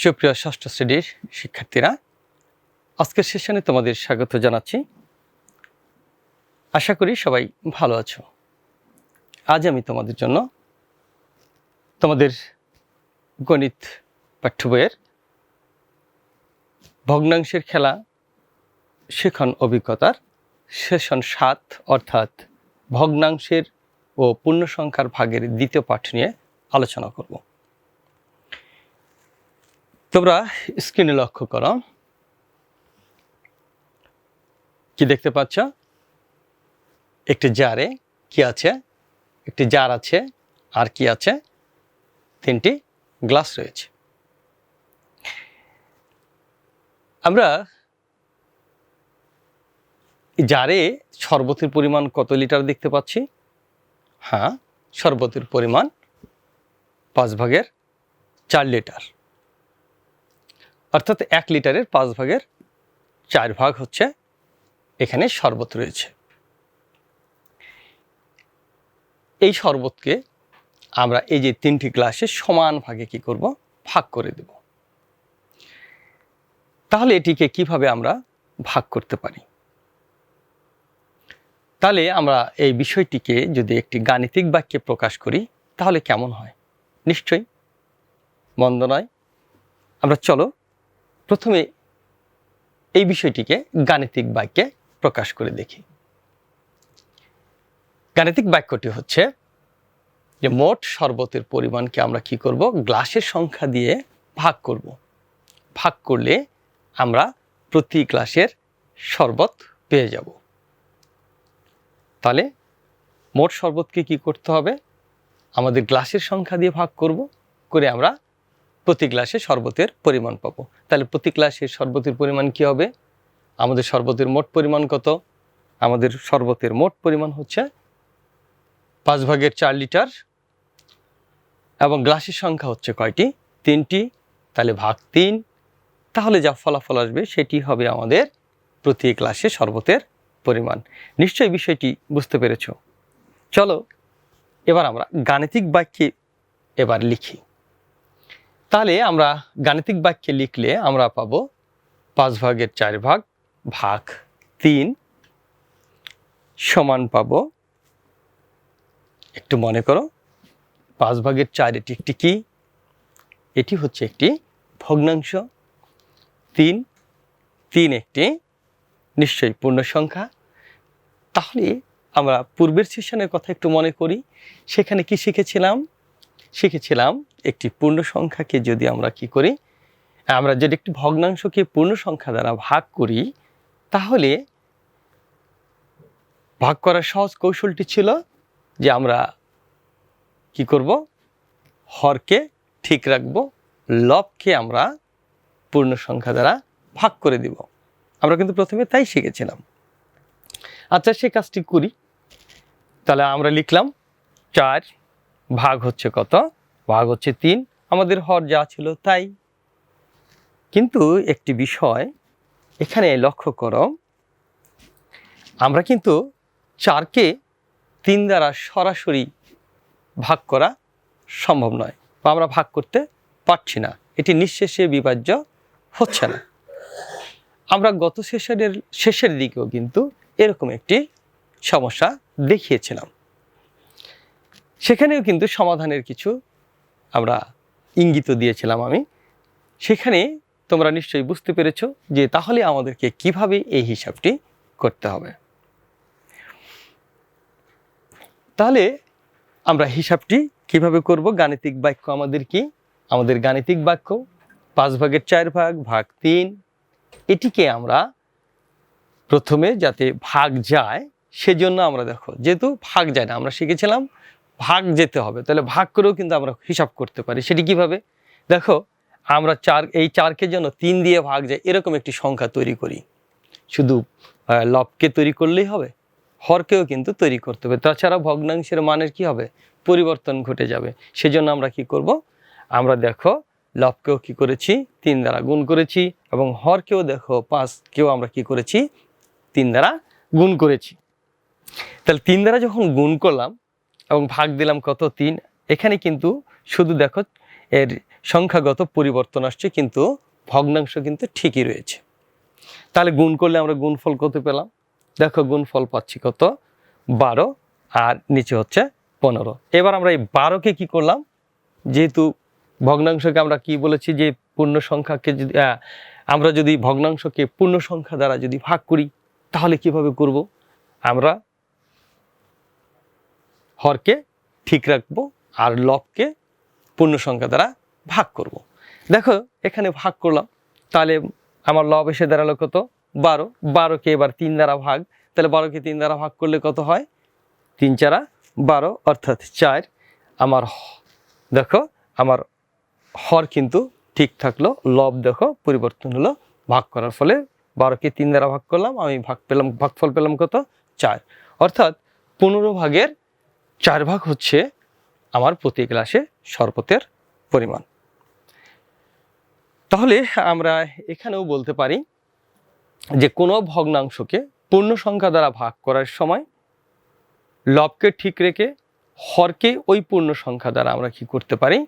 সুপ্রিয় ষষ্ঠ শ্রেণির শিক্ষার্থীরা, আজকের সেশনে তোমাদের স্বাগত জানাচ্ছি। আশা করি সবাই ভালো আছো। আজ আমি তোমাদের জন্য তোমাদের গণিত পাঠ্য বইয়ের ভগ্নাংশের খেলা শেখন অভিজ্ঞতার সেশন সাত, অর্থাৎ ভগ্নাংশের ও পূর্ণ সংখ্যার ভাগের দ্বিতীয় পাঠ নিয়ে আলোচনা করব। তোমরা স্ক্রিনে লক্ষ্য করো। কি দেখতে পাচ্ছ? একটি জারে কি আছে? একটি জার আছে, আর কি আছে? তিনটি গ্লাস রয়েছে। আমরা জারে শরবতের পরিমাণ কত লিটার দেখতে পাচ্ছি? হ্যাঁ শরবতের পরিমাণ পাঁচ ভাগের চার লিটার অর্থাৎ এক লিটারের পাঁচ ভাগের চার ভাগ হচ্ছে এখানে শরবত রয়েছে। এই শরবতকে আমরা এই যে তিনটি গ্লাসে সমান ভাগে কি করব? ভাগ করে দেব। তাহলে এটিকে কীভাবে আমরা ভাগ করতে পারি? তাহলে আমরা এই বিষয়টিকে যদি একটি গাণিতিক বাক্যে প্রকাশ করি, তাহলে কেমন হয়? নিশ্চয়ই মন্দ নয়। আমরা চলো প্রথমে এই বিষয়টিকে গাণিতিক বাক্যে প্রকাশ করে দেখি। গাণিতিক বাক্যটি হচ্ছে যে মোট শরবতের পরিমাণকে আমরা কি করব? গ্লাসের সংখ্যা দিয়ে ভাগ করব। ভাগ করলে আমরা প্রতি গ্লাসের শরবত পেয়ে যাব। তাহলে মোট শরবতকে কি করতে হবে? আমাদের গ্লাসের সংখ্যা দিয়ে ভাগ করব। করে আমরা প্রতি গ্লাসে শরবতের পরিমাণ পাবো। তাহলে প্রতি গ্লাসে শরবতের পরিমাণ কি হবে? আমাদের শরবতের মোট পরিমাণ কত? আমাদের শরবতের মোট পরিমাণ হচ্ছে পাঁচ ভাগের চার লিটার এবং গ্লাসের সংখ্যা হচ্ছে কয়টি? তিনটি। তাহলে ভাগ তিন। তাহলে যা ফলাফল আসবে সেটি হবে আমাদের প্রতি গ্লাসে শরবতের পরিমাণ। নিশ্চয়ই বিষয়টি বুঝতে পেরেছ। চলো, এবার আমরা গাণিতিক বাক্যে এবার লিখি। তাহলে আমরা গাণিতিক বাক্যে লিখলে আমরা পাবো পাঁচ ভাগের চার ভাগ ভাগ তিন সমান পাবো, একটু মনে করো, পাঁচ ভাগের চার এটি একটি কি? এটি হচ্ছে একটি ভগ্নাংশ। তিন তিন একটি নিশ্চয়ই পূর্ণ সংখ্যা। তাহলে আমরা পূর্বের সেশনের কথা একটু মনে করি। সেখানে কি শিখেছিলাম? শিখেছিলাম একটি পূর্ণ সংখ্যাকে যদি আমরা কি করি, আমরা যদি একটি ভগ্নাংশকে পূর্ণ সংখ্যা দ্বারা ভাগ করি, তাহলে ভাগ করার সহজ কৌশলটি ছিল যে আমরা কি করব, হরকে ঠিক রাখব, লবকে আমরা পূর্ণ সংখ্যা দ্বারা ভাগ করে দিব। আমরা কিন্তু প্রথমে তাই শিখেছিলাম। আচ্ছা সে কাজটি করি। তাহলে আমরা লিখলাম চার ভাগ হচ্ছে কত? ভাগ হচ্ছে তিন। আমাদের হর যা ছিল তাই। কিন্তু একটি বিষয় এখানে লক্ষ্য করো। আমরা কিন্তু চারকে তিন দ্বারা সরাসরি ভাগ করা সম্ভব নয় বা আমরা ভাগ করতে পারছি না। এটি নিঃশেষে বিভাজ্য হচ্ছে না। আমরা গত সেশনের শেষের দিকেও কিন্তু এরকম একটি সমস্যা দেখিয়েছিলাম। সেখানেও কিন্তু সমাধানের কিছু আমরা ইঙ্গিত দিয়েছিলাম আমি। সেখানে তোমরা নিশ্চয়ই বুঝতে পেরেছ যে তাহলে আমাদেরকে কীভাবে এই হিসাবটি করতে হবে। তাহলে আমরা হিসাবটি কীভাবে করব? গাণিতিক বাক্য আমাদের কি? আমাদের গাণিতিক বাক্য পাঁচ ভাগের চার ভাগ ভাগ তিন। এটিকে আমরা প্রথমে যাতে ভাগ যায়, সেজন্য আমরা দেখো, যেহেতু ভাগ যায় না, আমরা শিখেছিলাম ভাগ যেতে হবে। তাহলে ভাগ করেও কিন্তু আমরা হিসাব করতে পারি। সেটি কীভাবে? দেখো, আমরা চার, এই চারকে জন্য তিন দিয়ে ভাগ যায়, এরকম একটি সংখ্যা তৈরি করি। শুধু লবকে তৈরি করলেই হবে, হরকেও কিন্তু তৈরি করতে হবে। তাছাড়া ভগ্নাংশের মানের কি হবে? পরিবর্তন ঘটে যাবে। সেজন্য আমরা কি করব? আমরা দেখো, লবকেও কি করেছি? তিন দ্বারা গুণ করেছি এবং হরকেও দেখো, পাঁচকেও আমরা কি করেছি? তিন দ্বারা গুণ করেছি। তাহলে তিন দ্বারা যখন গুণ করলাম এবং ভাগ দিলাম কত? তিন। এখানে কিন্তু শুধু দেখো এর সংখ্যাগত পরিবর্তন আসছে, কিন্তু ভগ্নাংশ কিন্তু ঠিকই রয়েছে। তাহলে গুণ করলে আমরা গুণফল কত পেলাম? দেখো গুণফল পাচ্ছি কত? বারো আর নিচে হচ্ছে পনেরো। এবার আমরা এই বারোকে কি করলাম? যেহেতু ভগ্নাংশকে আমরা কি বলেছি যে পূর্ণ সংখ্যাকে যদি আমরা যদি ভগ্নাংশকে পূর্ণ সংখ্যা দ্বারা যদি ভাগ করি, তাহলে কীভাবে করব? আমরা হরকে ঠিক রাখব আর লবকে পূর্ণ সংখ্যা দ্বারা ভাগ করব। দেখো, এখানে ভাগ করলাম। তাহলে আমার লব এসে দাঁড়াল কত? বারো। বারোকে এবার তিন দ্বারা ভাগ। তাহলে বারোকে তিন দ্বারা ভাগ করলে কত হয়? তিন চারা বারো, অর্থাৎ চার। আমার দেখো, আমার হর কিন্তু ঠিক থাকল। লব, দেখো, পরিবর্তন হলো ভাগ করার ফলে বারোকে তিন দ্বারা ভাগ করলাম। আমি ভাগ পেলাম, ভাগফল পেলাম কত? চার। অর্থাৎ পনেরো ভাগের চার ভাগ হচ্ছে আমার প্রতি গ্লাসে শরবতের পরিমাণ। তাহলে আমরা এখানেও বলতে পারি যে কোনো ভগ্নাংশকে পূর্ণ সংখ্যা দ্বারা ভাগ করার সময় লবকে ঠিক রেখে হরকে ওই পূর্ণ সংখ্যা দ্বারা আমরা কি করতে পারি?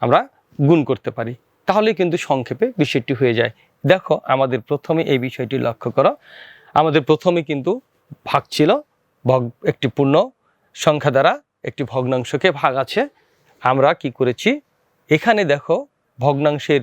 আমরা গুণ করতে পারি। তাহলে কিন্তু সংক্ষেপে বিষয়টি হয়ে যায়। দেখো, আমাদের প্রথমে এই বিষয়টি লক্ষ্য করো। আমাদের প্রথমে কিন্তু ভাগ ছিল ভগ একটি পূর্ণ সংখ্যা দ্বারা একটি ভগ্নাংশকে ভাগ আছে। আমরা কি করেছি? এখানে দেখো ভগ্নাংশের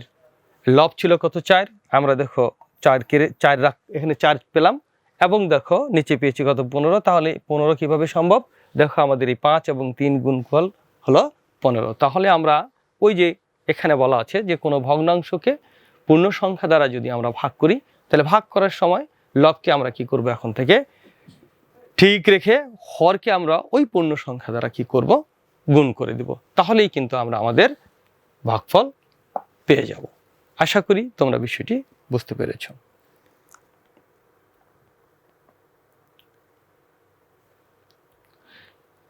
লব ছিল কত চার? আমরা দেখো চার কেড়ে চার রাখ এখানে চার পেলাম। এবং দেখো নিচে পেয়েছি কত পনেরো? তাহলে পনেরো কীভাবে সম্ভব? দেখো আমাদের এই পাঁচ এবং তিন গুণ ফল হলো পনেরো। তাহলে আমরা ওই যে এখানে বলা আছে যে কোনো ভগ্নাংশকে পূর্ণ সংখ্যা দ্বারা যদি আমরা ভাগ করি, তাহলে ভাগ করার সময় লবকে আমরা কি করব এখন থেকে ঠিক রেখে হরকে আমরা ওই পূর্ণ সংখ্যা দ্বারা কি করব? গুণ করে দিব। তাহলেই কিন্তু আমরা আমাদের ভাগফল পেয়ে যাব। আশা করি তোমরা বিষয়টি বুঝতে পেরেছ।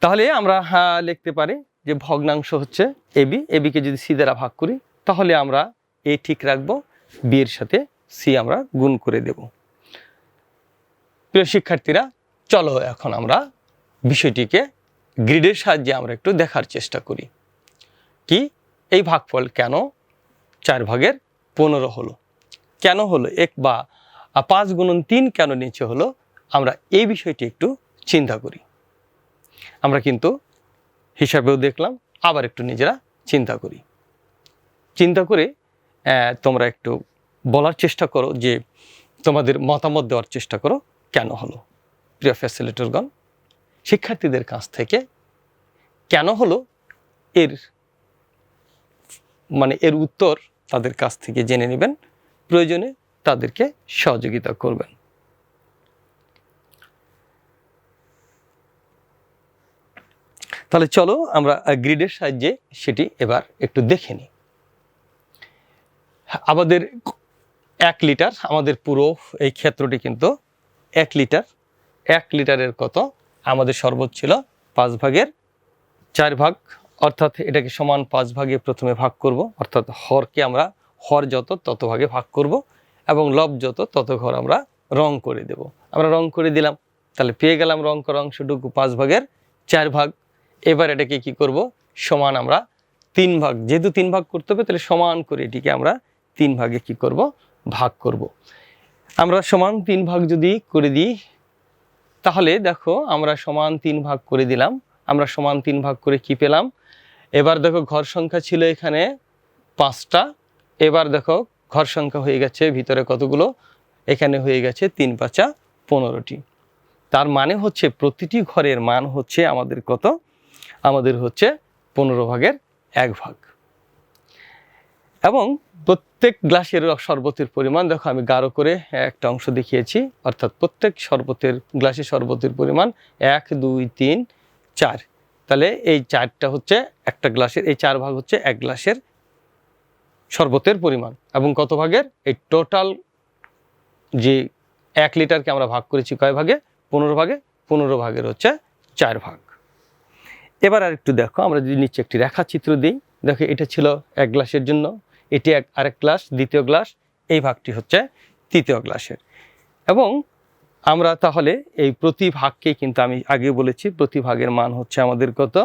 তাহলে আমরা লিখতে পারি যে ভগ্নাংশ হচ্ছে এবি এবিকে যদি সি দ্বারা ভাগ করি, তাহলে আমরা এ ঠিক রাখব, বি এর সাথে সি আমরা গুণ করে দেব। প্রিয় শিক্ষার্থীরা চলো এখন আমরা বিষয়টিকে গ্রিডের সাহায্যে আমরা একটু দেখার চেষ্টা করি। কি? এই ভাগফল কেন চার ভাগের পনেরো হলো? কেন হলো? এক বা পাঁচ গুণন তিন কেন নিচে হলো? আমরা এই বিষয়টি একটু চিন্তা করি। আমরা কিন্তু হিসাবেও দেখলাম, আবার একটু নিজেরা চিন্তা করি। চিন্তা করে তোমরা একটু বলার চেষ্টা করো যে তোমাদের মতামত দেওয়ার চেষ্টা করো, কেন হলো? প্রিয় ফ্যাসিলিটরগণ শিক্ষার্থীদের কাছ থেকে কেন হলো এর মানে এর উত্তর তাদের কাছ থেকে জেনে নেবেন, প্রয়োজনে তাদেরকে সহযোগিতা করবেন। তাহলে চলো আমরা গ্রিডের সাহায্যে সেটি এবার একটু দেখে নিই। আমাদের এক লিটার, আমাদের পুরো এই ক্ষেত্রটি কিন্তু এক লিটার এক লিটারের কত? আমাদের শরবত ছিল পাঁচ ভাগের চার ভাগ। অর্থাৎ এটাকে সমান পাঁচ ভাগে প্রথমে ভাগ করব। অর্থাৎ হরকে আমরা হর যত তত ভাগে ভাগ করব এবং লব যত তত ঘর আমরা রং করে দেব। আমরা রং করে দিলাম। তাহলে পেয়ে গেলাম রং করা অংশটুকু পাঁচ ভাগের চার ভাগ। এবার এটাকে কি করব? সমান আমরা তিন ভাগ। যেহেতু তিন ভাগ করতে হবে, তাহলে সমান করে এটিকে আমরা তিন ভাগে কি করব? ভাগ করব। আমরা সমান তিন ভাগ যদি করে দিই তাহলে দেখো আমরা সমান তিন ভাগ করে দিলাম। আমরা সমান তিন ভাগ করে কি পেলাম? এবার দেখো ঘর সংখ্যা ছিল এখানে পাঁচটা। এবার দেখো ঘর সংখ্যা হয়ে গেছে ভিতরে কতগুলো? এখানে হয়ে গেছে তিন পাঁচা পনেরোটি। তার মানে হচ্ছে প্রতিটি ঘরের মান হচ্ছে আমাদের কত? আমাদের হচ্ছে পনেরো ভাগের এক ভাগ। এবং প্রত্যেক গ্লাসের শরবতের পরিমাণ, দেখো আমি গাঢ় করে একটা অংশ দেখিয়েছি, অর্থাৎ প্রত্যেক শরবতের গ্লাসে শরবতের পরিমাণ এক, দুই, তিন, চার। তাহলে এই চারটা হচ্ছে একটা গ্লাসের, এই চার ভাগ হচ্ছে এক গ্লাসের শরবতের পরিমাণ। এবং কত ভাগের? এই টোটাল যে এক লিটারকে আমরা ভাগ করেছি কয় ভাগে? পনেরো ভাগে। পনেরো ভাগের হচ্ছে চার ভাগ। এবার আর একটু দেখো, আমরা যদি নিচে একটি রেখাচিত্র দিই, দেখো এটা ছিল এক গ্লাসের জন্য। এটি এক আরেক গ্লাস, দ্বিতীয় গ্লাস, এই ভাগটি হচ্ছে তৃতীয় গ্লাসের। এবং আমরা তাহলে এই প্রতি ভাগকে কিন্তু আমি আগে বলেছি, প্রতি ভাগের মান হচ্ছে আমাদের কত?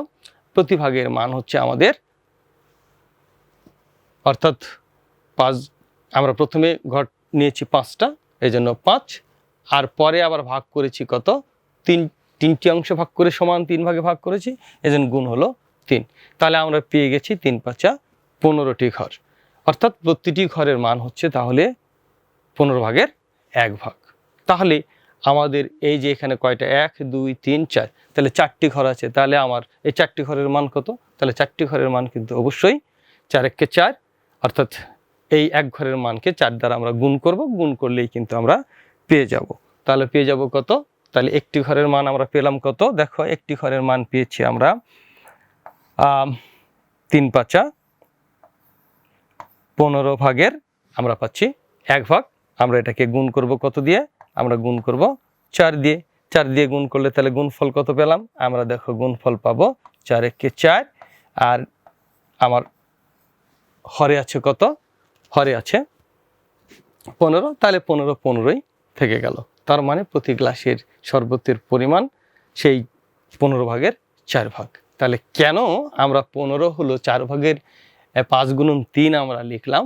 প্রতি ভাগের মান হচ্ছে আমাদের অর্থাৎ পাঁচ, আমরা প্রথমে ঘর নিয়েছি পাঁচটা এই জন্য পাঁচ, আর পরে আবার ভাগ করেছি কত? তিন, তিনটি অংশ ভাগ করে সমান তিন ভাগে ভাগ করেছি, এজন্য গুণ হলো তিন। তাহলে আমরা পেয়ে গেছি তিন পাঁচা পনেরোটি ঘর। অর্থাৎ প্রতিটি ঘরের মান হচ্ছে তাহলে পনেরো ভাগের এক ভাগ। তাহলে আমাদের এই যে এখানে কয়টা? এক, দুই, তিন, চার। তাহলে চারটি ঘর আছে। তাহলে আমার এই চারটি ঘরের মান কত? তাহলে চারটি ঘরের মান কিন্তু অবশ্যই চার এককে চার। অর্থাৎ এই এক ঘরের মানকে চার দ্বারা আমরা গুণ করব। গুণ করলেই কিন্তু আমরা পেয়ে যাব। তাহলে পেয়ে যাব কত? তাহলে একটি ঘরের মান আমরা পেলাম কত? দেখো, একটি ঘরের মান পেয়েছি আমরা তিন পাঁচা পনেরো ভাগের আমরা পাচ্ছি এক ভাগ। আমরা এটাকে গুণ করব কত দিয়ে? আমরা গুণ করব চার দিয়ে। চার দিয়ে গুণ করলে তাহলে গুণফল কত পেলাম? আমরা দেখো গুণফল পাবো চার একে চার। আর আমার হরে আছে কত? হরে আছে পনেরো। তাহলে পনেরো পনেরোই থেকে গেল। তার মানে প্রতি গ্লাসের শরবতের পরিমাণ সেই পনেরো ভাগের চার ভাগ। তাহলে কেন আমরা পনেরো হলো চার ভাগের পাঁচ গুণন তিন আমরা লিখলাম।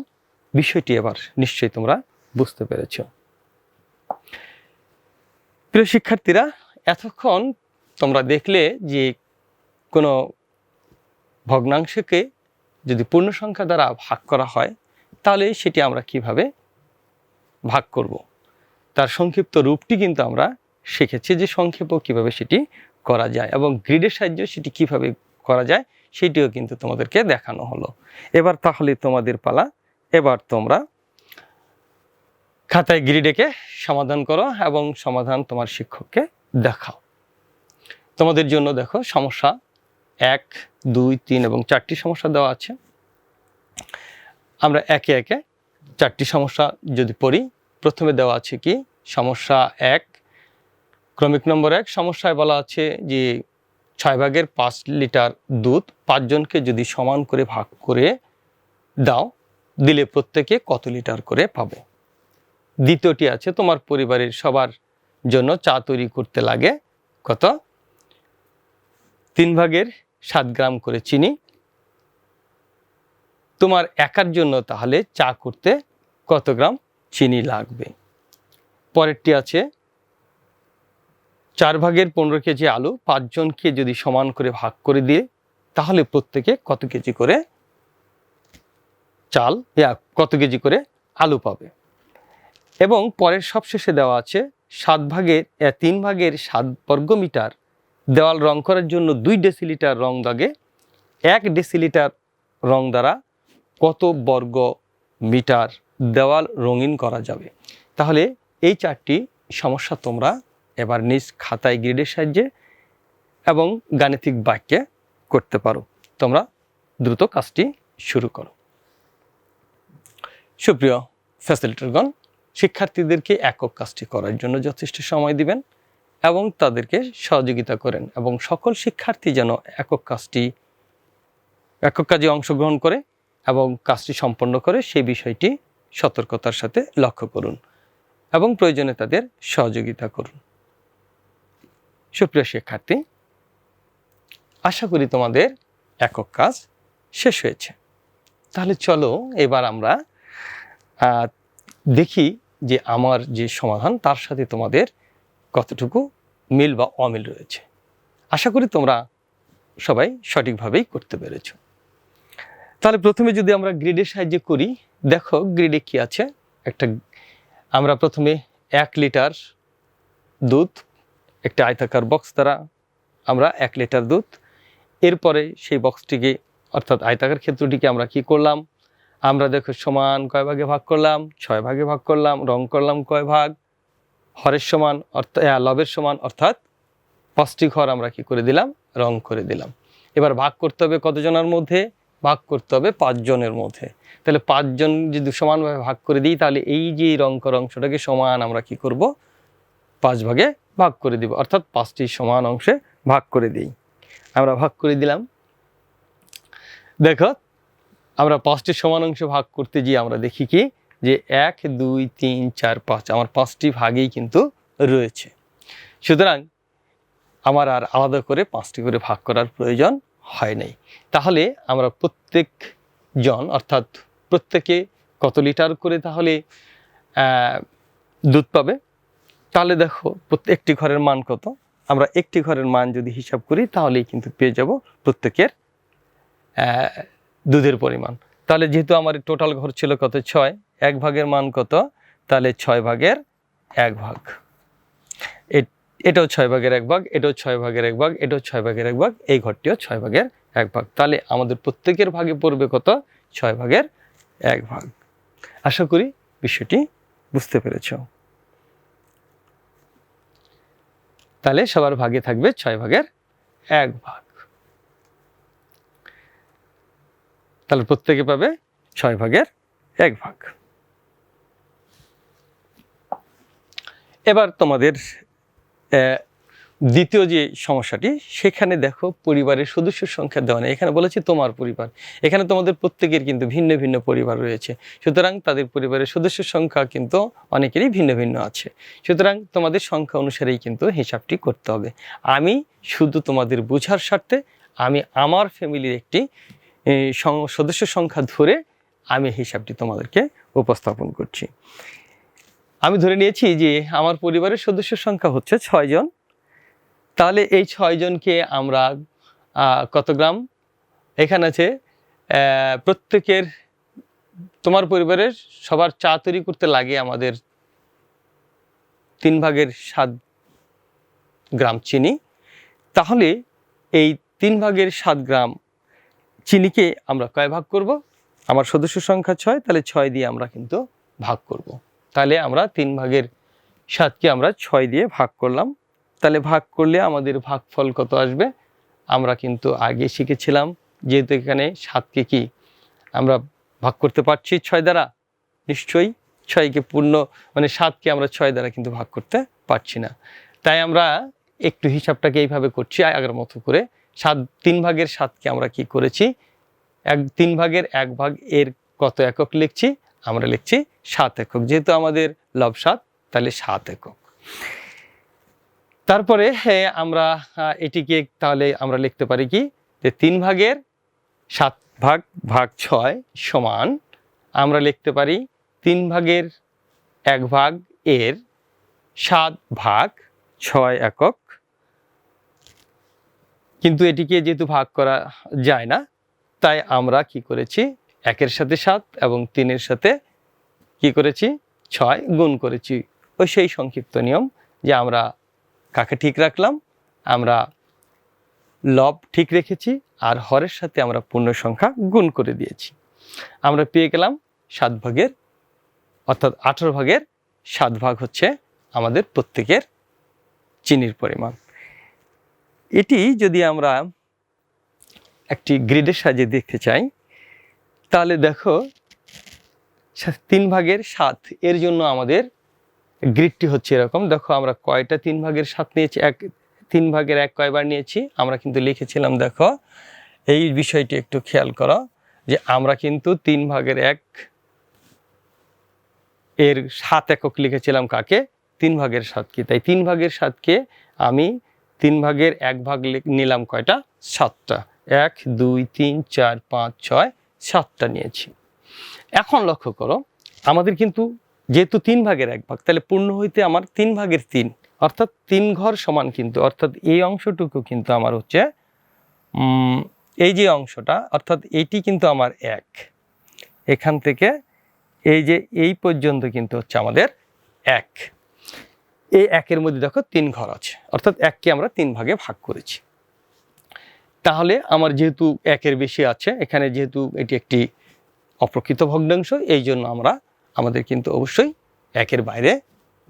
বিষয়টি এবার নিশ্চয়ই তোমরা বুঝতে পেরেছ। প্রিয় শিক্ষার্থীরা, এতক্ষণ তোমরা দেখলে যে কোনো ভগ্নাংশকে যদি পূর্ণ সংখ্যা দ্বারা ভাগ করা হয়, তাহলে সেটি আমরা কীভাবে ভাগ করব? তার সংক্ষিপ্ত রূপটি কিন্তু আমরা শিখেছি যে সংক্ষেপও কীভাবে সেটি করা যায় এবং গ্রিডের সাহায্যে সেটি কীভাবে করা যায় সেটিও কিন্তু তোমাদেরকে দেখানো হলো। এবার তাহলে তোমাদের পালা, এবার তোমরা খাতায় গ্রিডেকে সমাধান করো এবং সমাধান তোমার শিক্ষককে দেখাও। তোমাদের জন্য দেখো সমস্যা এক, দুই, তিন এবং চারটি সমস্যা দেওয়া আছে। আমরা একে একে চারটি সমস্যা যদি পড়ি, প্রথমে দেওয়া আছে কি? সমস্যা এক, ক্রমিক নম্বর এক সমস্যায় বলা আছে যে ছয় ভাগের পাঁচ লিটার দুধ পাঁচজনকে যদি সমান করে ভাগ করে দাও, দিলে প্রত্যেকে কত লিটার করে পাবে? দ্বিতীয়টি আছে, তোমার পরিবারের সবার জন্য চা তৈরি করতে লাগে কত? তিন ভাগের সাত গ্রাম করে চিনি। তোমার একার জন্য তাহলে চা করতে কত গ্রাম চিনি লাগবে? পরেরটি আছে চার ভাগের পনেরো কেজি আলু পাঁচজনকে যদি সমান করে ভাগ করে দিয়ে, তাহলে প্রত্যেকে কত কেজি করে চাল কত কেজি করে আলু পাবে? এবং পরের সবশেষে দেওয়া আছে, সাত ভাগের তিন ভাগের সাত বর্গমিটার দেওয়াল রং করার জন্য দুই ডেসিলিটার রং দাগে, এক ডেসিলিটার রং দ্বারা কত বর্গ মিটার দেওয়াল রঙিন করা যাবে? তাহলে এই চারটি সমস্যা তোমরা এবার নিজ খাতায় গ্রিডের সাহায্যে এবং গাণিতিক বাক্যে করতে পারো। তোমরা দ্রুত কাজটি শুরু করো। সুপ্রিয় ফ্যাসিলিটারগণ শিক্ষার্থীদেরকে একক কাজটি করার জন্য যথেষ্ট সময় দিবেন এবং তাদেরকে সহযোগিতা করেন এবং সকল শিক্ষার্থী যেন একক কাজটি, একক কাজে অংশগ্রহণ করে এবং কাজটি সম্পন্ন করে সেই বিষয়টি সতর্কতার সাথে লক্ষ্য করুন এবং প্রয়োজনে তাদের সহযোগিতা করুন। সুপ্রিয় শিক্ষার্থী, আশা করি তোমাদের একক কাজ শেষ হয়েছে। তাহলে চলো এবার আমরা দেখি যে আমার যে সমাধান, তার সাথে তোমাদের কতটুকু মিল বা অমিল রয়েছে। আশা করি তোমরা সবাই সঠিকভাবেই করতে পেরেছ। তাহলে প্রথমে যদি আমরা গ্রিডের সাহায্যে করি, দেখো গ্রিডে কি আছে? একটা, আমরা প্রথমে এক লিটার দুধ একটা আয়তাকার বক্স দ্বারা আমরা এক লিটার দুধ। এরপরে সেই বক্সটিকে অর্থাৎ আয়তাকার ক্ষেত্রটিকে আমরা কি করলাম? আমরা দেখো সমান কয় ভাগে ভাগ করলাম? ছয় ভাগে ভাগ করলাম, রং করলাম কয় ভাগ? হরের সমান অর্থাৎ লবের সমান, অর্থাৎ পাঁচটি ঘর আমরা কি করে দিলাম? রং করে দিলাম। এবার ভাগ করতে হবে কতজনের মধ্যে? ভাগ করতে হবে পাঁচজনের মধ্যে। তাহলে পাঁচজন যদি সমানভাবে ভাগ করে দিই, তাহলে এই যে রং করা অংশটাকে সমান আমরা কি করব? পাঁচ ভাগে ভাগ করে দিব, অর্থাৎ পাঁচটি সমান অংশে ভাগ করে দিই। আমরা ভাগ করে দিলাম। দেখো, আমরা পাঁচটি সমান অংশে ভাগ করতে গিয়ে আমরা দেখি কি? যে এক, দুই, তিন, চার, পাঁচ, আমার পাঁচটি ভাগেই কিন্তু রয়েছে। সুতরাং আমার আর আলাদা করে পাঁচটি করে ভাগ করার প্রয়োজন হয় নাই। তাহলে আমরা প্রত্যেক জন, অর্থাৎ প্রত্যেকে কত লিটার করে তাহলে দুধ পাবে? তাহলে দেখো প্রত্যেকটি ঘরের মান কত? আমরা একটি ঘরের মান যদি হিসাব করি, তাহলেই কিন্তু পেয়ে যাব প্রত্যেকের দুধের পরিমাণ। তাহলে যেহেতু আমার টোটাল ঘর ছিল কত? ছয়। এক ভাগের মান কত? তাহলে ছয় ভাগের এক ভাগ। এটাও ছয় ভাগের এক ভাগ, এটাও ছয় ভাগের এক ভাগ, এটাও ছয় ভাগের এক ভাগ, এই ঘরটিও ছয় ভাগের এক ভাগ। তাহলে আমাদের প্রত্যেকের ভাগে পড়বে কত? ছয় ভাগের এক ভাগ। আশা করি বিষয়টি বুঝতে পেরেছ। তাহলে সবার ভাগে থাকবে ছয় ভাগের এক ভাগ। তাহলে প্রত্যেকে পাবে ছয় ভাগের এক ভাগ। এবার তোমাদের দ্বিতীয় যে সমস্যাটি, সেখানে দেখো পরিবারের সদস্যের সংখ্যা দেওয়া নেই। এখানে বলেছে তোমার পরিবার। এখানে তোমাদের প্রত্যেকের কিন্তু ভিন্ন ভিন্ন পরিবার রয়েছে। সুতরাং তাদের পরিবারের সদস্যের সংখ্যা কিন্তু অনেকেরই ভিন্ন ভিন্ন আছে। সুতরাং তোমাদের সংখ্যা অনুসারেই কিন্তু হিসাবটি করতে হবে। আমি শুধু তোমাদের বোঝার স্বার্থে, আমি আমার ফ্যামিলির একটি সদস্য সংখ্যা ধরে আমি হিসাবটি তোমাদেরকে উপস্থাপন করছি। আমি ধরে নিয়েছি যে আমার পরিবারের সদস্যের সংখ্যা হচ্ছে ছয়জন তাহলে এই ছয়জনকে আমরা কত গ্রাম? এখানে আছে প্রত্যেকের, তোমার পরিবারের সবার চা তৈরি করতে লাগে আমাদের তিন ভাগের সাত গ্রাম চিনি। তাহলে এই তিন ভাগের সাত গ্রাম চিনিকে আমরা কয় ভাগ করব? আমার সদস্য সংখ্যা ছয়, তাহলে ছয় দিয়ে আমরা কিন্তু ভাগ করব। তাহলে আমরা তিন ভাগের সাতকে আমরা ছয় দিয়ে ভাগ করলাম। তাহলে ভাগ করলে আমাদের ভাগফল কত আসবে? আমরা কিন্তু আগে শিখেছিলাম, যেহেতু এখানে সাতকে কি? আমরা ভাগ করতে পারছি ছয় দ্বারা? নিশ্চয়ই? ছয়কে পূর্ণ মানে সাতকে আমরা ছয় দ্বারা কিন্তু ভাগ করতে পারছি না। তাই আমরা একটু হিসাবটাকে এইভাবে করছি, আগের মতো করে। সাত, তিন ভাগের সাতকে আমরা কি করেছি? এক, তিন ভাগের এক ভাগ এর কত একক লিখছি? আমরা লিখছি সাত একক। যেহেতু আমাদের লব সাত, তাহলে সাত একক। তারপরে আমরা এটিকে তাহলে আমরা লিখতে পারি কি? যে তিন ভাগের সাত ভাগ ভাগ ছয় সমান, আমরা লিখতে পারি তিন ভাগের এক ভাগ এর সাত ভাগ ছয় একক। কিন্তু এটিকে যেহেতু ভাগ করা যায় না, তাই আমরা কি করেছি? একের সাথে সাত এবং তিনের সাথে কি করেছি? ছয় গুণ করেছি। ওই সেই সংক্ষিপ্ত নিয়ম যে আমরা কাকে ঠিক রাখলাম? আমরা লব ঠিক রেখেছি আর হরের সাথে আমরা পূর্ণ সংখ্যা গুণ করে দিয়েছি। আমরা পেয়ে গেলাম সাত ভাগের, অর্থাৎ আঠারো ভাগের সাত ভাগ হচ্ছে আমাদের প্রত্যেকের চিনির পরিমাণ। এটি যদি আমরা একটি গ্রিডের সাহায্যে দেখতে চাই, তাহলে দেখো, তিন ভাগের সাত, এর জন্য আমাদের গ্রিডটি হচ্ছে এরকম। দেখো আমরা কয়টা তিন ভাগের সাত নিয়েছি, এক, তিন ভাগের এক কয়বার নিয়েছি? আমরা কিন্তু লিখেছিলাম, দেখো, এই বিষয়টি একটু খেয়াল করো, যে আমরা কিন্তু তিন ভাগের এক এর সাত একক লিখেছিলাম কাকে? তিন ভাগের সাতকে। তাই তিন ভাগের সাতকে আমি তিন ভাগের এক ভাগ নিলাম কয়টা? সাতটা। এক, দুই, তিন, চার, পাঁচ, ছয়, সাতটা নিয়েছি। এখন লক্ষ্য করো, আমাদের কিন্তু যেহেতু তিন ভাগের এক ভাগ, তাহলে পূর্ণ হইতে আমার তিন ভাগের তিন। অর্থাৎ তিন ঘর সমান কিন্তু, অর্থাৎ এই অংশটুকু কিন্তু আমার হচ্ছে এই যে অংশটা, অর্থাৎ এইটি কিন্তু আমার এক। এখান থেকে এই যে এই পর্যন্ত কিন্তু হচ্ছে আমাদের এক। এই একের মধ্যে দেখো তিন ঘর আছে, অর্থাৎ এককে আমরা তিন ভাগে ভাগ করেছি। তাহলে আমার যেহেতু একের বেশি আছে, এখানে যেহেতু এটি একটি অপ্রকৃত ভগ্নাংশ, এই জন্য আমরা আমাদের কিন্তু অবশ্যই একের বাইরে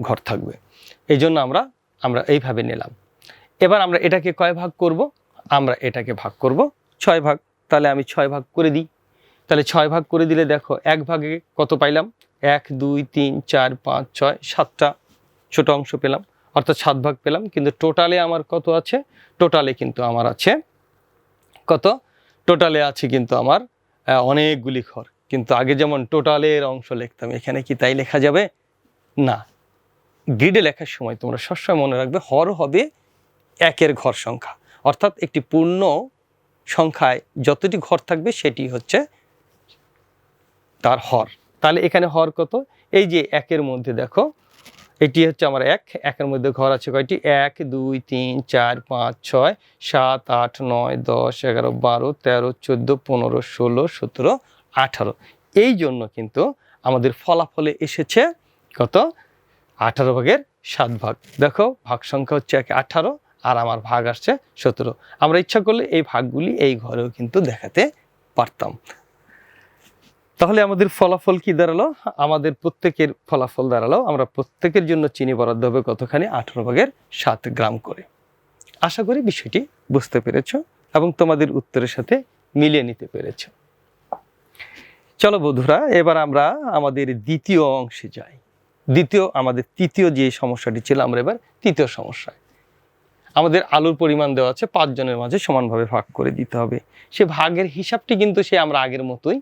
ঘর থাকবে। এই জন্য আমরা আমরা এইভাবে নিলাম। এবার আমরা এটাকে কয় ভাগ করব? আমরা এটাকে ভাগ করব ছয় ভাগ। তাহলে আমি ছয় ভাগ করে দিই। তাহলে ছয় ভাগ করে দিলে দেখো, এক ভাগে কত পাইলাম? এক, দুই, তিন, চার, পাঁচ, ছয়, সাতটা ছোট অংশ পেলাম। অর্থাৎ সাত ভাগ পেলাম। কিন্তু টোটালে আমার কত আছে? টোটালে কিন্তু আমার আছে কত? টোটালে আছে কিন্তু আমার অনেকগুলি ঘর। কিন্তু আগে যেমন টোটালের অংশ লিখতাম, এখানে কি তাই লেখা যাবে? না। গ্রিডে লেখার সময় তোমরা সবসময় মনে রাখবে হর হবে একের ঘর সংখ্যা। অর্থাৎ একটি পূর্ণ সংখ্যায় যতটি ঘর থাকবে সেটি হচ্ছে তার হর। তাহলে এখানে হর কত? এই যে একের মধ্যে দেখো, এটি হচ্ছে আমার এক, একের মধ্যে ঘর আছে কয়টি? এক, দুই, তিন, চার, পাঁচ, ছয়, সাত, আট, নয়, দশ, এগারো, বারো, তেরো, চোদ্দ, পনেরো, ষোলো, সতেরো আঠারো। এই জন্য কিন্তু আমাদের ফলাফলে এসেছে কত? আঠারো ভাগের সাত ভাগ। দেখো, ভাগ সংখ্যা হচ্ছে এক আঠারো আর আমার ভাগ আসছে সতেরো। আমরা ইচ্ছা করলে এই ভাগগুলি এই ঘরেও কিন্তু দেখাতে পারতাম। তাহলে আমাদের ফলাফল কি দাঁড়াল? আমাদের প্রত্যেকের ফলাফল দাঁড়াল। আমরা প্রত্যেকের জন্য চিনি বরাদ্দ হবে কতখানি? আঠারো ভাগের সাত গ্রাম করে। আশা করি বিষয়টি বুঝতে পেরেছ এবং তোমাদের উত্তরের সাথে মিলিয়ে নিতে পেরেছ। চলো বন্ধুরা, এবার আমরা আমাদের দ্বিতীয় অংশে যাই। দ্বিতীয়, আমাদের তৃতীয় যে সমস্যাটি ছিল, আমরা এবার তৃতীয় সমস্যায়। আমাদের আলুর পরিমাণ দেওয়া আছে পাঁচজনের মাঝে সমানভাবে ভাগ করে দিতে হবে। সে ভাগের হিসাবটি কিন্তু সে আমরা আগের মতোই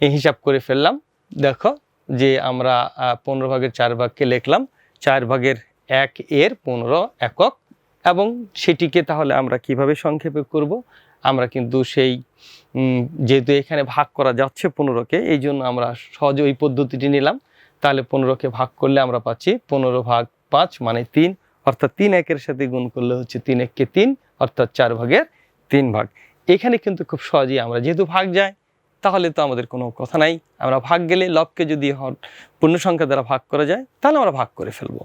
হিসাব করে ফেললাম। দেখো যে আমরা পনেরো ভাগের চার ভাগকে লিখলাম, চার ভাগের এক এর পনেরো একক, এবং সেটিকে তাহলে আমরা কীভাবে সংক্ষেপে করব? আমরা কিন্তু সেই যেহেতু এখানে ভাগ করা যাচ্ছে পনেরোকে, এই জন্য আমরা সহজে ওই পদ্ধতিটি নিলাম। তাহলে পনেরোকে ভাগ করলে আমরা পাচ্ছি পনেরো ভাগ পাঁচ মানে তিন, অর্থাৎ তিন একের সাথে গুণ করলে হচ্ছে তিন এককে তিন, অর্থাৎ চার ভাগের তিন ভাগ। এখানে কিন্তু খুব সহজেই আমরা যেহেতু ভাগ যায়, তাহলে তো আমাদের কোনো কথা নাই। আমরা ভাগ গেলে লবকে যদি পূর্ণ সংখ্যা দ্বারা ভাগ করা যায়, তাহলে আমরা ভাগ করে ফেলব।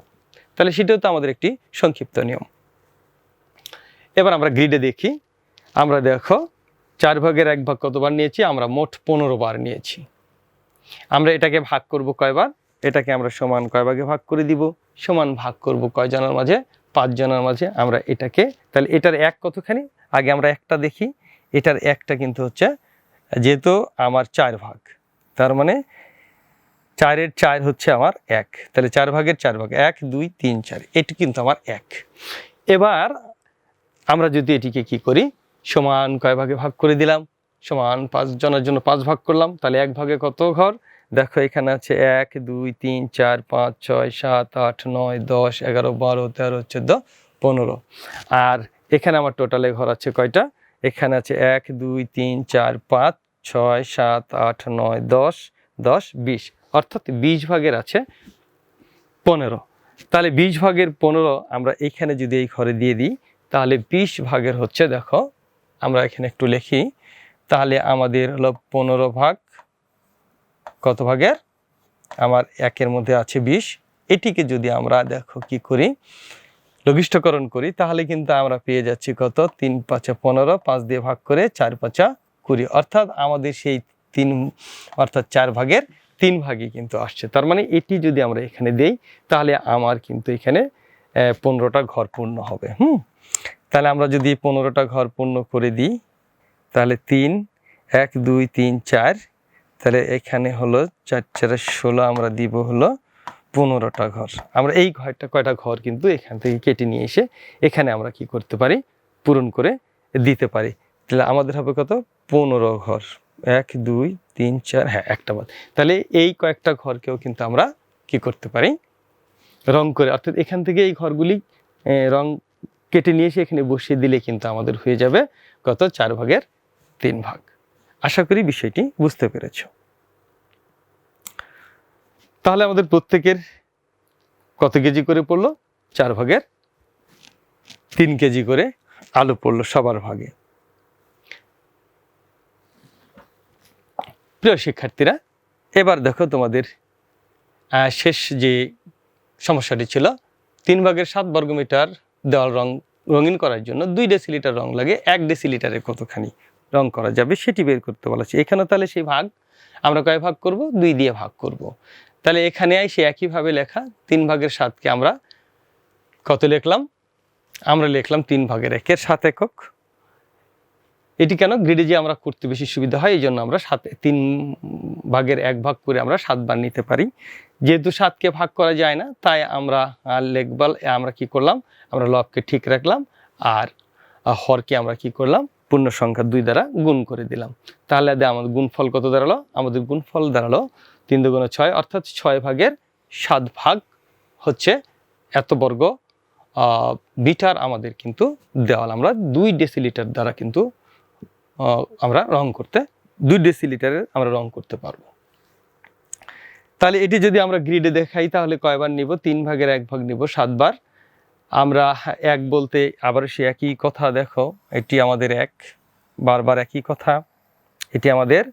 তাহলে সেটাও তো আমাদের একটি সংক্ষিপ্ত নিয়ম। এবার আমরা গ্রিডে দেখি। আমরা দেখো, চার ভাগের এক ভাগ কতবার নিয়েছি? আমরা মোট পনেরো বার নিয়েছি। আমরা এটাকে ভাগ করব কয়বার? এটাকে আমরা সমান কয় ভাগে ভাগ করে দিব? সমান ভাগ করব কয়জনের মাঝে? পাঁচ জনের মাঝে আমরা এটাকে, তাহলে এটার এক কতখানি? আগে আমরা একটা দেখি। এটার একটা কিন্তু হচ্ছে, যেহেতু আমার চার ভাগ, তার মানে চারের চার হচ্ছে আমার এক। তাহলে চার ভাগের চার ভাগ, এক, দুই, তিন, চার, এটি কিন্তু আমার এক। এবার আমরা যদি এটিকে কি করি? সমান কয় ভাগে ভাগ করে দিলাম? সমান পাঁচ জনের জন্য পাঁচ ভাগ করলাম, তাহলে এক ভাগে কত ঘর? দেখো এখানে আছে এক, দুই, তিন, চার, পাঁচ, ছয়, সাত, আট, নয়, দশ, এগারো, বারো, তেরো, চোদ্দ, পনেরো। আর এখানে আমার টোটালে ঘর আছে কয়টা? এখানে আছে এক, দুই, তিন, চার, পাঁচ, ছয়, সাত, আট, নয়, দশ দশ, বিশ। অর্থাৎ বিশ ভাগের আছে পনেরো। তাহলে বিশ ভাগের পনেরো আমরা এখানে যদি এই ঘরে দিয়ে দিই, তাহলে বিশ ভাগের হচ্ছে দেখো আমরা এখানে একটু লিখি, তাহলে আমাদের হলো পনেরো ভাগ, কত ভাগের? আমার একের মধ্যে আছে বিশ। এটিকে যদি আমরা দেখো কি করি, লঘিষ্ঠকরণ করি, তাহলে কিন্তু আমরা পেয়ে যাচ্ছি কত? তিন পাঁচা পনেরো, পাঁচ দিয়ে ভাগ করে চার পাঁচা কুড়ি। অর্থাৎ আমাদের সেই তিন, অর্থাৎ চার ভাগের তিন ভাগই কিন্তু আসছে। তার মানে এটি যদি আমরা এখানে দেই, তাহলে আমার কিন্তু এখানে পনেরোটা ঘর পূর্ণ হবে। হুম? তাহলে আমরা যদি পনেরোটা ঘর পূর্ণ করে দিই, তাহলে তিন, এক, দুই, তিন, চার, তাহলে এখানে হলো চার চার ষোলো আমরা দিব হলো পনেরোটা ঘর। আমরা এই ঘরটা কয়টা ঘর কিন্তু এখান থেকে কেটে নিয়ে এসে এখানে আমরা কি করতে পারি? পূরণ করে দিতে পারি। তাহলে আমাদের হবে কত? পনেরো ঘর। এক, দুই, তিন, চার হ্যাঁ একটা বাদ। তাহলে এই কয়েকটা ঘরকেও কিন্তু আমরা কি করতে পারি? রং করে, অর্থাৎ এখান থেকে এই ঘরগুলি রং কেটে নিয়ে এসে এখানে বসিয়ে দিলে কিন্তু আমাদের হয়ে যাবে কত চার ভাগের তিন ভাগ। আশা করি বিষয়টি বুঝতে পেরেছ। তাহলে আমাদের প্রত্যেকের কত কেজি করে পড়ল? চার ভাগের তিন কেজি করে আলু পড়ল সবার ভাগে। প্রিয় শিক্ষার্থীরা, এবার দেখো তোমাদের শেষ যে সমস্যাটি ছিল, তিন ভাগের সাত বর্গমিটার দেওয়াল রং, রঙিন করার জন্য দুই ডেসিলিটার রং লাগে, এক ডেসিলিটারে কতখানি রং করা যাবে সেটি বের করতে বলা হচ্ছে। এখানে তাহলে সেই ভাগ, আমরা কয় ভাগ করব? দুই দিয়ে ভাগ করব। তাহলে এখানে সে একইভাবে লেখা, তিন ভাগের সাতকে আমরা কত লিখলাম? আমরা লিখলাম তিন ভাগের একের সাত একক। এটি কেন? গ্রিডে যে আমরা করতে বেশি সুবিধা হয় এই জন্য আমরা সাত, তিন ভাগের এক ভাগ করে আমরা সাত সাতবার নিতে পারি। যেহেতু সাতকে ভাগ করা যায় না, তাই আমরা লেখবাল আমরা কি করলাম? আমরা লবকে ঠিক রাখলাম আর হরকে আমরা কি করলাম? পূর্ণ সংখ্যা দুই দ্বারা গুণ করে দিলাম। তাহলে আমাদের গুণফল কত দাঁড়াল? আমাদের গুণফল দাঁড়াল তিন দুগুণ ছয়, অর্থাৎ ছয় ভাগের সাত ভাগ হচ্ছে এত বর্গ মিটার আমাদের কিন্তু দেওয়াল। আমরা দুই ডেসিলিটার দ্বারা কিন্তু আমরা রং করতে, দুই ডেসিলিটারের আমরা রং করতে পারব। তাহলে এটি যদি আমরা গ্রিডে দেখাই, তাহলে কয়বার নিব? তিন ভাগের এক ভাগ নিব, সাতবার। আমরা এক বলতে আবার সে একই কথা, দেখো, এটি আমাদের এক, বারবার একই কথা, এটি আমাদের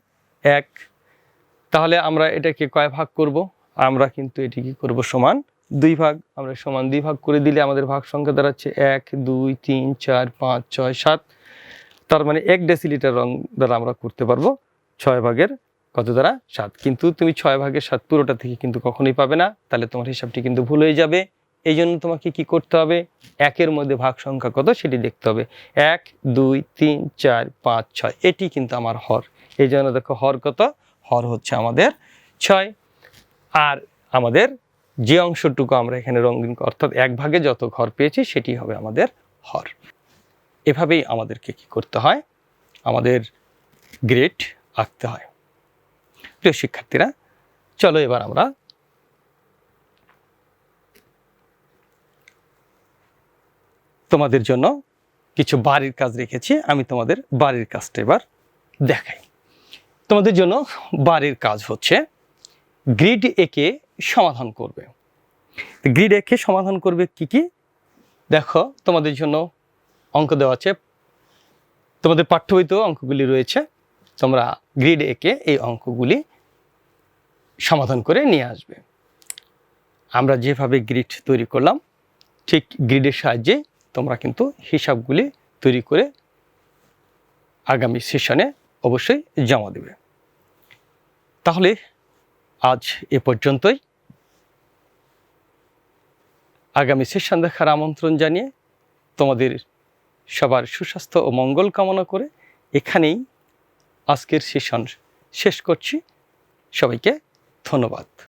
এক। তাহলে আমরা এটাকে কয় ভাগ করব? আমরা কিন্তু এটি কি করব সমান দুই ভাগ। আমরা সমান দুই ভাগ করে দিলে আমাদের ভাগ সংখ্যা দাঁড়াচ্ছে এক, দুই, তিন, চার, পাঁচ, ছয়, সাত। তার মানে এক ডেসিলিটার রং দ্বারা আমরা করতে পারব। ছয় ভাগের কত দ্বারা? সাত। কিন্তু তুমি ছয় ভাগের সাত পুরোটা থেকে কিন্তু কখনোই পাবে না। তাহলে তোমার হিসাবটি কিন্তু ভুল হয়ে যাবে। এই জন্য তোমাকে কি করতে হবে? একের মধ্যে ভাগ সংখ্যা কত সেটি দেখতে হবে। এক, দুই, তিন, চার, পাঁচ, ছয়। এটি কিন্তু আমার হর। এই জন্য দেখো হর কত? হর হচ্ছে আমাদের ছয়। আর আমাদের যে অংশটুকু আমরা এখানে রঙিন অর্থাৎ এক ভাগে যত ঘর পেয়েছি সেটি হবে আমাদের হর। এভাবেই আমাদেরকে কি করতে হয়? আমাদের গ্রেড আঁকতে হয়। প্রিয় শিক্ষার্থীরা, চলো এবার আমরা তোমাদের জন্য কিছু বাড়ির কাজ রেখেছি। আমি তোমাদের বাড়ির কাজটা এবার দেখাই। তোমাদের জন্য বাড়ির কাজ হচ্ছে গ্রিড একে সমাধান করবে। গ্রিড একে সমাধান করবে কি কি? দেখো, তোমাদের জন্য অঙ্ক দেওয়া আছে। তোমাদের পাঠ্য বইতেও অঙ্কগুলি রয়েছে। তোমরা গ্রিড একে এই অঙ্কগুলি সমাধান করে নিয়ে আসবে। আমরা যেভাবে গ্রিড তৈরি করলাম, ঠিক গ্রিডের সাহায্যে তোমরা কিন্তু হিসাবগুলি তৈরি করে আগামী সেশনে অবশ্যই জমা দেবে। তাহলে আজ এ পর্যন্তই। আগামী সেশন দেখার আমন্ত্রণ জানিয়ে তোমাদের সবার সুস্বাস্থ্য ও মঙ্গল কামনা করে এখানেই আজকের সেশন শেষ করছি। সবাইকে ধন্যবাদ।